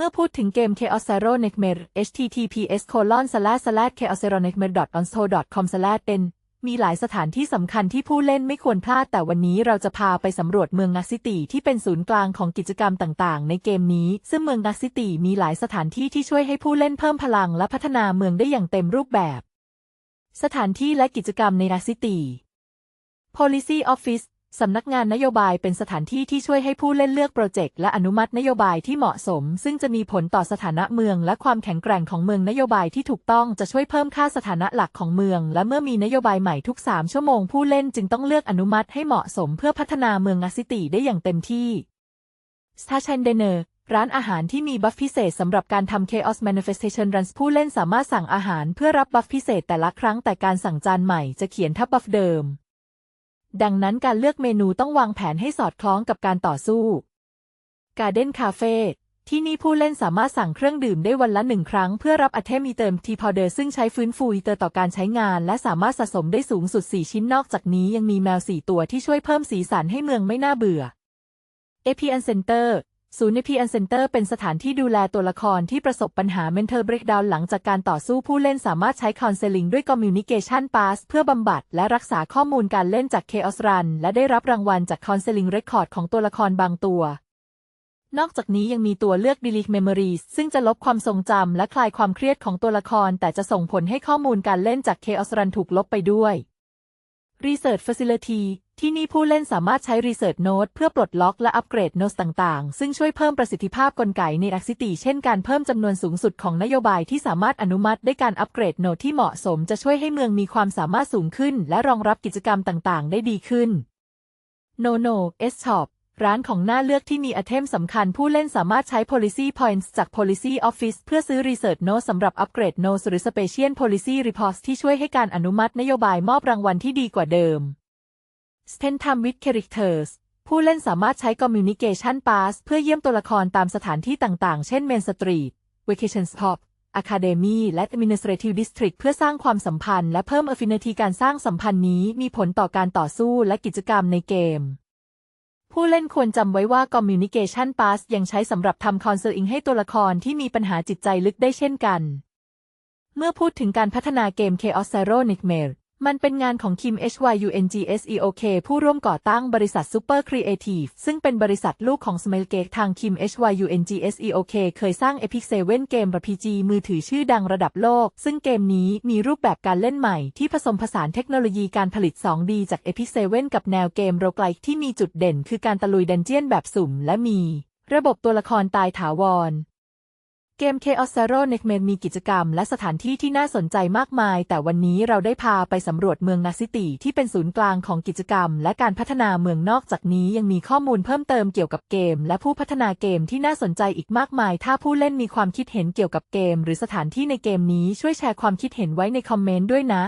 เมื่อพูดถึงเกม Chaos Zero Nightmare https colon slash slash chaos zero nightmare on s o com slash เป็นมีหลายสถานที่สำคัญที่ผู้เล่นไม่ควรพลาด แต่วันนี้เราจะพาไปสำรวจเมืองนักซิตี้ที่เป็นศูนย์กลางของกิจกรรมต่างๆ ในเกมนี้ ซึ่งเมืองนักซิตี้มีหลายสถานที่ที่ช่วยให้ผู้เล่นเพิ่มพลังและพัฒนาเมืองได้อย่างเต็มรูปแบบ สถานที่และกิจกรรมในนักซิตี้ Policy Office สำนักงานนโยบายเป็นสถานที่ที่ช่วยให้ผู้เล่นเลือกโปรเจกต์และอนุมัตินโยบายที่เหมาะสม ซึ่งจะมีผลต่อสถานะเมือง และความแข็งแกร่งของเมืองนโยบายที่ถูกต้องจะช่วยเพิ่มค่าสถานะหลักของเมือง และเมื่อมีนโยบายใหม่ทุก 3 ชั่วโมงผู้เล่นจึงต้องเลือกอนุมัติให้เหมาะสมเพื่อพัฒนาเมืองนักซิตีได้อย่างเต็มที่ s t a t i o n Dinner ร้านอาหารที่มีบัฟพิเศษสำหรับการทำ Chaos Manifestation Runs ผู้เล่นสามารถสั่งอาหารเพื่อรับบัฟพิเศษแต่ละครั้งแต่การสั่งจานใหม่จะเขียนทับบัฟเดิม ดังนั้นการเลือกเมนูต้องวางแผนให้สอดคล้องกับการต่อสู้ Garden Cafe ที่นี่ผู้เล่นสามารถสั่งเครื่องดื่มได้วันละหนึ่งครั้ง เพื่อรับอเทมอีเติมทีพอเดอร์ซึ่งใช้ฟื้นฟูอีเตอร์ต่อการใช้งาน และสามารถสะสมได้สูงสุด 4 ชิ้นนอกจากนี้ยังมีแมว 4 ตัวที่ช่วยเพิ่มสีสันให้เมืองไม่น่าเบื่อ APN Center ศูนย์ APN Center เตอร์เป็นสถานที่ดูแลตัวละครที่ประสบปัญหา Mental Breakdown หลังจากการต่อสู้ผู้เล่นสามารถใช้ Counseling ด้วย Communication Pass เพื่อบำบัดและรักษาข้อมูลการเล่นจาก Chaos Run และได้รับรางวัลจาก Counseling Record ของตัวละครบางตัวนอกจากนี้ยังมีตัวเลือก Delete Memories ซึ่งจะลบความทรงจำและคลายความเครียดของตัวละคร แต่จะส่งผลให้ข้อมูลการเล่นจาก Chaos Run ถูกลบไปด้วย Research Facility ที่นี่ผู้เล่นสามารถใช้ Research Node เพื่อปลดล็อกและอัปเกรดโน้ตต่างๆ ซึ่งช่วยเพิ่มประสิทธิภาพกลไกในอักซิตีเช่นการเพิ่มจำนวนสูงสุดของนโยบายที่สามารถอนุมัติได้การอัปเกรดโน้ตที่เหมาะสมจะช่วยให้เมืองมีความสามารถสูงขึ้น และรองรับกิจกรรมต่างๆ ได้ดีขึ้น No No S Shop ร้านของหน้าเลือกที่มีอเทมสำคัญผู้เล่นสามารถใช้ Policy Points จาก Policy Office เพื่อซื้อ Research Note สำหรับอัปเกรด Notes หรือ Special Policy Reports ที่ช่วยให้การอนุมัตินโยบายมอบรางวัลที่ดีกว่าเดิม Spend Time with Characters ผู้เล่นสามารถใช้ Communication Pass เพื่อเยี่ยมตัวละครตามสถานที่ต่างๆ เช่น Main Street Vacation Spot Academy และ Administrative District เพื่อสร้างความสัมพันธ์และเพิ่ม Affinity การสร้างสัมพันธ์นี้มีผลต่อการต่อสู้และกิจกรรมในเกม ผู้เล่นควรจำไว้ว่า Communication Pass ยังใช้สำหรับทำ Counseling ให้ตัวละครที่มีปัญหาจิตใจลึกได้เช่นกัน เมื่อพูดถึงการพัฒนาเกม Chaos Zero Nightmare มันเป็นงานของ Kim HYUNGSEOK ผู้ร่วมก่อตั้งบริษัท Super Creative ซึ่งเป็นบริษัทลูกของ Smilegate ทาง Kim HYUNGSEOK เคยสร้าง Epic 7เกม RPG มือถือชื่อดังระดับโลก ซึ่งเกมนี้มีรูปแบบการเล่นใหม่ที่ผสมผสานเทคโนโลยีการผลิต 2D จาก Epic 7กับแนวเกมโรไกลที่มีจุดเด่น คือการตะลุยดันเจียนแบบสุ่มและมี ระบบตัวละครตายถาวร เกม Chaos Zero n e c m a n มีกิจกรรมและสถานที่ที่น่าสนใจมากมาย แต่วันนี้เราได้พาไปสำรวจเมืองนาซิตีที่เป็นศูนย์กลางของกิจกรรม และการพัฒนาเมืองนอกจากนี้ยังมีข้อมูลเพิ่มเติมเกี่ยวกับเกม และผู้พัฒนาเกมที่น่าสนใจอีกมากมาย ถ้าผู้เล่นมีความคิดเห็นเกี่ยวกับเกม หรือสถานที่ในเกมนี้ช่วยแชร์ความคิดเห็นไว้ในคอมเมนต์ด้วยนะ